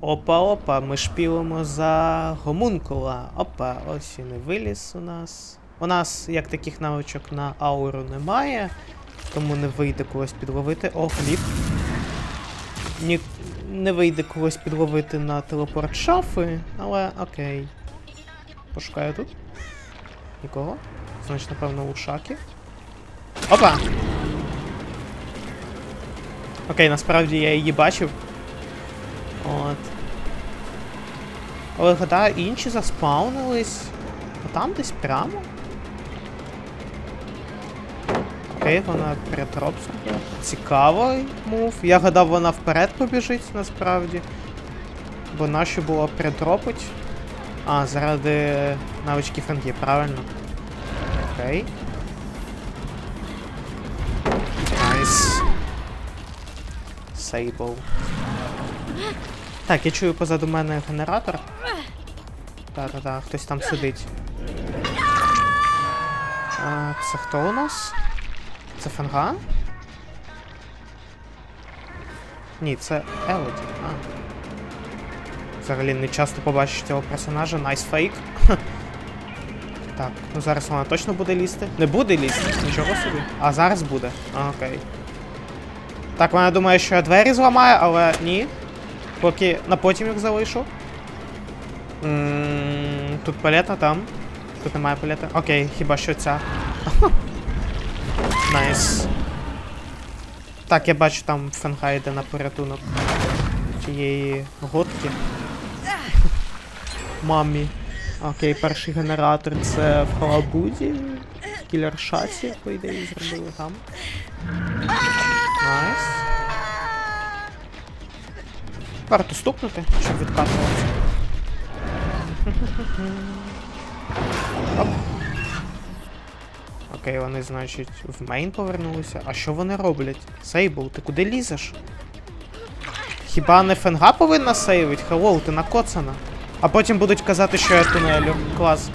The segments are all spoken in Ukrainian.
Опа-опа, ми шпілимо за гомункула. Опа, ось він і виліз у нас. У нас як таких навичок на ауру немає, тому не вийде когось підловити. О, хліб. Ні, не вийде когось підловити на телепорт шафи, але окей. Пошукаю тут. Нікого. Значить, напевно, у шаки. Опа! Окей, насправді я її бачив. От. Але гадаю, інші заспаунились. А там десь прямо. Окей, вона перетроп зробила. Цікавий мув. Я гадав, вона вперед побіжить насправді. Бо нащо було перетропить. А, заради навички фанги, правильно. Окей. Найс. Сейбл. Так, я чую позаду мене генератор. Та-та-та, хтось там сидить. А, це хто у нас? Це фанга? Ні, це Елоді. А. Взагалі не часто побачиш цього персонажа. Найс фейк. Так, ну зараз вона точно буде лізти. Не буде лізти, нічого собі. А зараз буде. А, окей. Так, вона думає, що я двері зламаю, але ні. Поки на потім їх залишу. М, Тут палета, там. Тут немає палети. Окей, хіба що ця. Найс. Так, я бачу, там Фенга йде на порятунок тієї готки. Мамі. Окей, перший генератор це в Халабуді. Кілер шаці, по ідеї, зробили там. Найс. Варто стукнути, щоб відкатуватися. Оп. Окей, вони, значить, в мейн повернулися. А що вони роблять? Сейбл, ти куди лізеш? Хіба не фенга повинна сейвить? Хеллоу, ти накоцана. А потім будуть казати, що я тунелю. Клас.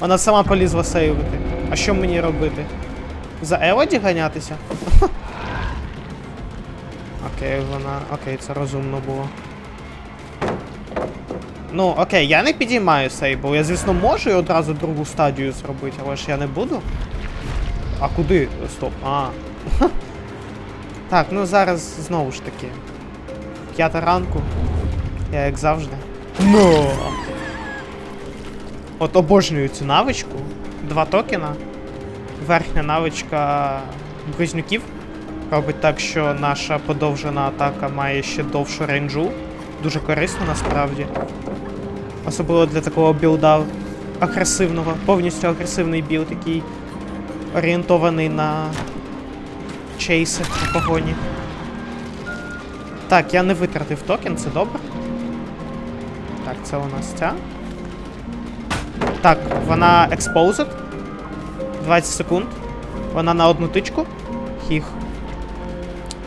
Вона сама полізла сейвити. А що мені робити? За Елоді ганятися? Окей, вона. Окей, це розумно було. Ну, окей, я не підіймаю сейбл. Я, звісно, можу і одразу другу стадію зробити, але ж я не буду. А куди? Стоп. А. Так, ну зараз знову ж таки. П'ята ранку. Я як завжди. Ну. От обожнюю цю навичку. Два токена. Верхня навичка близнюків. Робить так, що наша подовжена атака має ще довшу рейнджу. Дуже корисно насправді. Особливо для такого білда агресивного, повністю агресивний білд, який орієнтований на чейси на погоні. Так, я не витратив токен, це добре. Так, це у нас ця. Так, вона exposed. 20 секунд. Вона на одну тичку. Хіх.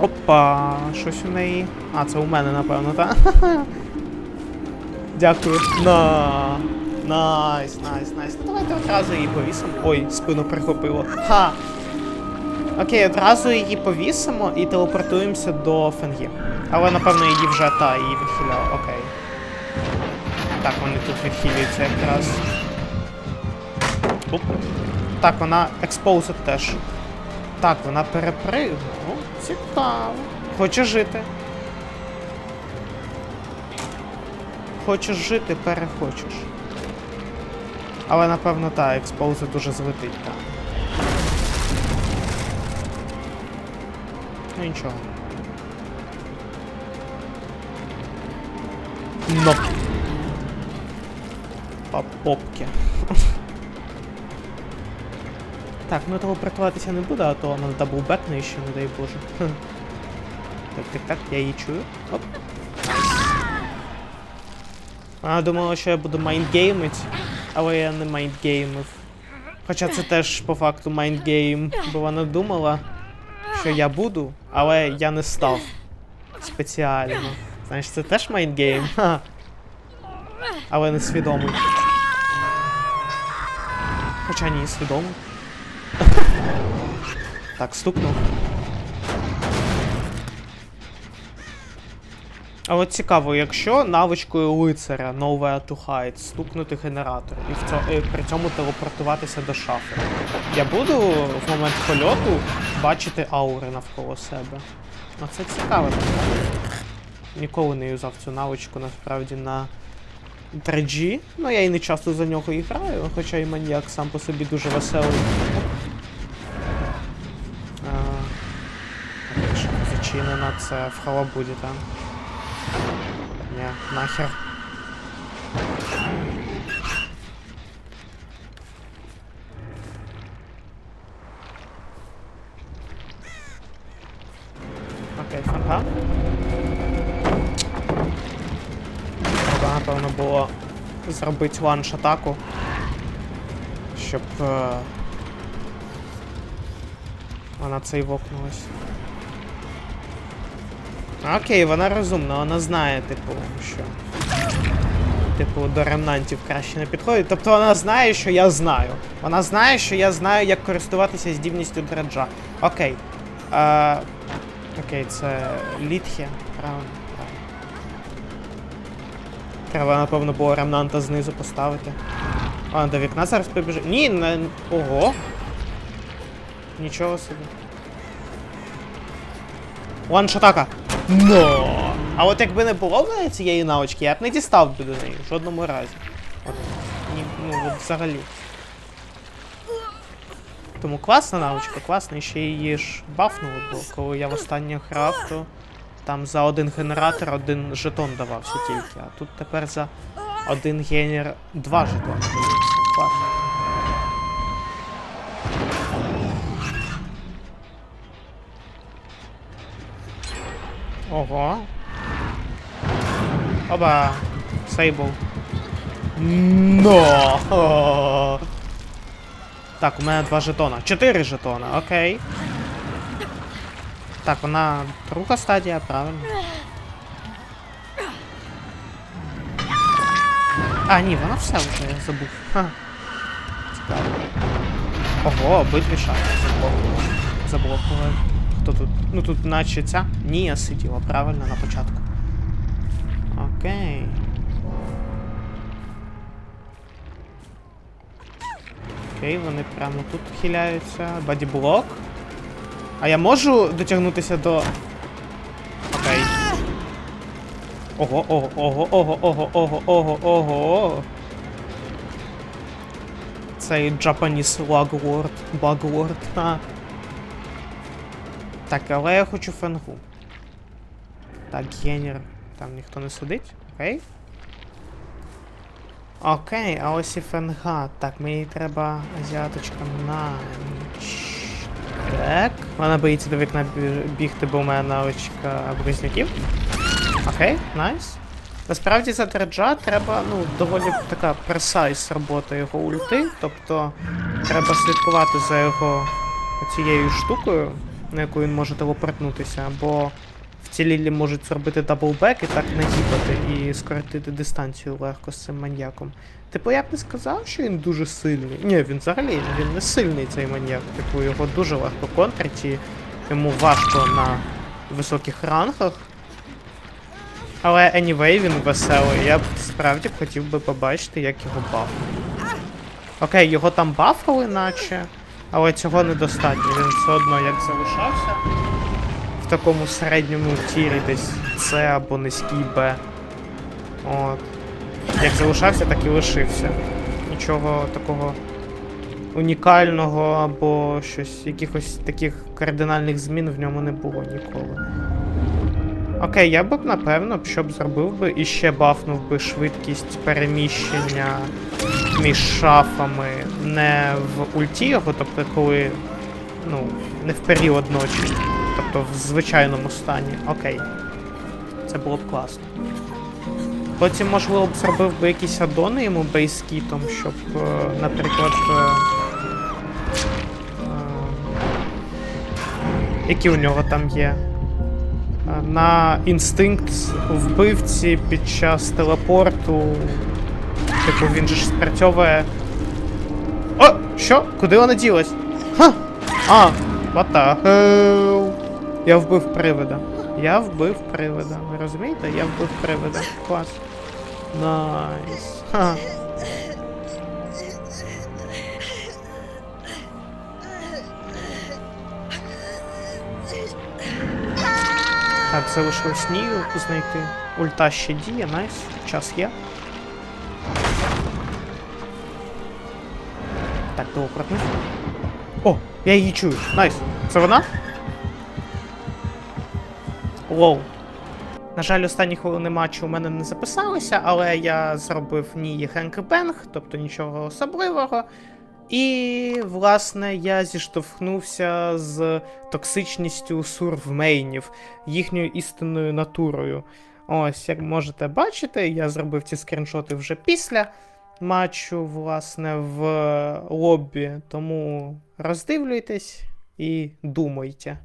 Опа, щось у неї. А, це у мене, напевно, так? Дякую. На. Найс, найс, найс. Ну, Давайте одразу її повісимо. Ой, спину прихопило. Ха! Окей, одразу її повісимо і телепортуємося до фенги. Але напевно її вже та, її відхиляла. Окей. Так, вони тут відхилюються якраз. Оп. Так, вона exposed теж. Так, вона перепригнула. Цікаво. Хоче жити. Хочеш жити, перехочеш. Але напевно та, експоузи дуже злетить там. Ну нічого. Но. По. Так, ну телепортуватися не буде, а то вона даблбекне ще, не дай боже. Так, так, так, я її чую. Оп. Вона думала, що я буду майндгеймить, але я не майндгеймив. Хоча це теж по факту майндгейм, бо вона думала, що я буду, але я не став. Спеціально. Знаєш, це теж майндгейм. Ха. Але не свідомий. Хоча ні, свідомий. Так, стукнув. А от цікаво, якщо навичкою лицаря Nowhere to стукнути генератор і, в цьо- і при цьому телепортуватися до шафи, я буду в момент польоту бачити аури навколо себе. Ну це цікаво. Ніколи не юзав цю навичку насправді на 3G. Ну я і не часто за нього і граю, хоча і маньяк сам по собі дуже веселий. Шафа зачинена, це в халабуді там. Ні, нахер. Окей, фанга. Треба, напевно, було зробити ланч атаку. Щоб. Е... Вона цей вокнулась. Окей, вона розумна, вона знає, типу, що. Типу, до ремнантів краще не підходить. Тобто вона знає, що я знаю. Вона знає, що я знаю, як користуватися здібністю дреджа. Окей. Е, окей, це літхі. Правильно. Треба, напевно, було ремнанта знизу поставити. А, до вікна зараз прибіжить. Ні, не. Ого. Нічого собі. Ланш-атака. Но! А от якби не було в неї цієї навички, я б не дістав би до неї в жодному разі. От, ні, ну, от взагалі. Тому класна навичка, класна, і ще її ж бафнули, бо коли я востаннє грав, то там за один генератор один жетон давався тільки, а тут тепер за один генер два жетони. Класно. Ого. Оба. Сейбл. Но. Так, у мене два жетона. Чотири жетона, окей. Так, вона друга стадія, правильно. А, ні, вона все вже я забув. Ха. Цікаво. Ого, обидві шахти заблокували. Хто тут? Ну тут наче ця Нія сиділа, правильно, на початку. Окей. Окей, вони прямо тут хиляються. Бадіблок. А я можу дотягнутися до. Окей. Ого, ого, ого, ого, ого, ого, ого, ого. Цей Japanese Lagword, Bugword. А. Так, але я хочу фенгу. Так, генер. Там ніхто не сидить, окей? Окей, а ось і фенга. Так, мені треба азіаточка на ніч. Так. Вона боїться до вікна бігти, бо у мене навичка близнюків. Окей, найс. Насправді за Треджа треба, ну, доволі така пресайс робота його ульти. Тобто треба слідкувати за його цією штукою, на яку він може телепортнутися, бо вцілілі можуть зробити даблбек і так нагіпати і скоротити дистанцію легко з цим маньяком. Типу, я б не сказав, що він дуже сильний. Ні, він взагалі він не сильний цей маньяк. Типу, його дуже легко контрить і йому важко на високих рангах. Але anyway, він веселий. Я б справді хотів би побачити, як його бафнуть. Окей, його там бафали, наче, але цього недостатньо. Він все одно як залишався в такому середньому тірі десь С або низький Б. От. Як залишався, так і лишився. Нічого такого унікального або щось, якихось таких кардинальних змін в ньому не було ніколи. Окей, я б напевно, щоб зробив би і ще бафнув би швидкість переміщення між шафами не в ульті його, тобто коли. Ну, не в період ночі. Тобто в звичайному стані. Окей. Це було б класно. Потім, можливо, б зробив би якісь адони йому бейскітом, щоб, е, наприклад. е, е, які у нього там є? На інстинкт вбивці під час телепорту. Типу, він же ж спрацьовує. О! Що? Куди вона ділась? Ха! А! Hell? Я вбив привида. Я вбив привида. Ви розумієте? Я вбив привида. Клас. Найс. Ха. Так, залишилось Нію знайти. Ульта ще діє, найс. Час є. Так, доократнув. О, я її чую. Найс. Це вона? Лоу. На жаль, останні хвилини матчу у мене не записалися, але я зробив Нії Хенкбенг, тобто нічого особливого. І, власне, я зіштовхнувся з токсичністю сурвмейнів, їхньою істинною натурою. Ось, як можете бачити, я зробив ці скріншоти вже після матчу, власне, в лоббі. Тому роздивлюйтесь і думайте.